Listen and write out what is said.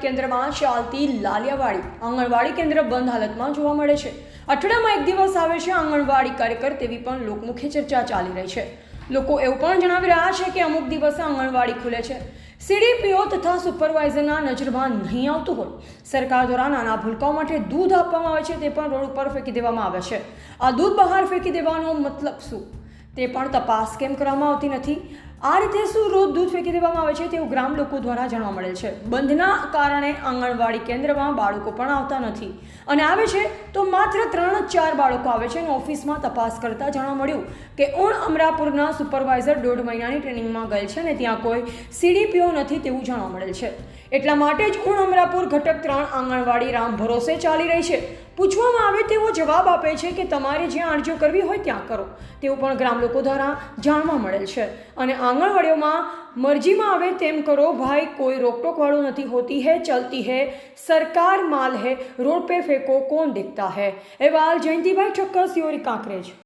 કેન્દ્રમાં ચાલતી લાલિયાવાડી આંગણવાડી કેન્દ્ર બંધ હાલતમાં જોવા મળે છે. અઠવાડિયામાં એક દિવસ આવે છે આંગણવાડી કાર્યકર તેવી પણ લોકમુખે ચર્ચા ચાલી રહી છે. લોકો એવું પણ જણાવી રહ્યા છે કે અમુક દિવસે આંગણવાડી ખુલે છે. સીડીપીઓ તથા સુપરવાઇઝરના નજરમાં નહીં આવતું હોય. સરકાર દ્વારા નાના ભૂલકાઓ માટે દૂધ આપવામાં આવે છે તે પણ રોડ ઉપર ફેંકી દેવામાં આવે છે. આ દૂધ બહાર ફેંકી દેવાનો મતલબ શું? તે પણ તપાસ કેમ કરવામાં આવતી નથી? આ રીતે શું રોજ દૂધ ફેંકી દેવામાં આવે છે તેવું ગ્રામ લોકો દ્વારા જાણવા મળેલ છે. બંધના કારણે આંગણવાડી કેન્દ્રમાં બાળકો પણ આવતા નથી. અને આવે છે તો માત્ર ત્રણ ચાર બાળકો આવે છે અને ઓફિસમાં તપાસ કરતા જાણવા મળ્યું કે ઉણ અમરાપુરના સુપરવાઇઝર દોઢ મહિનાની ટ્રેનિંગમાં ગયેલ છે અને ત્યાં કોઈ સીડીપીઓ નથી તેવું જાણવા મળેલ છે. એટલા માટે જ ઉણ અમરાપુર ઘટક ત્રણ આંગણવાડી રામ ભરોસે ચાલી રહી છે. પૂછવામાં આવે તેવો જવાબ આપે છે કે તમારે જ્યાં અરજીઓ કરવી હોય ત્યાં કરો. તેવું પણ ગ્રામ લોકો દ્વારા જાણવા મળેલ છે. અને આંગણવાડીઓમાં મરજીમાં આવે તેમ કરો, ભાઈ, કોઈ રોકટોકવાળું નથી, હોતી હે, ચલતી હે, સરકાર માલ હે, રોડ પે ફેંકો, કોણ દેખતા હે? અહેવાલ જયંતિભાઈ ઠક્કર, સિયોરી કાંકરેજ.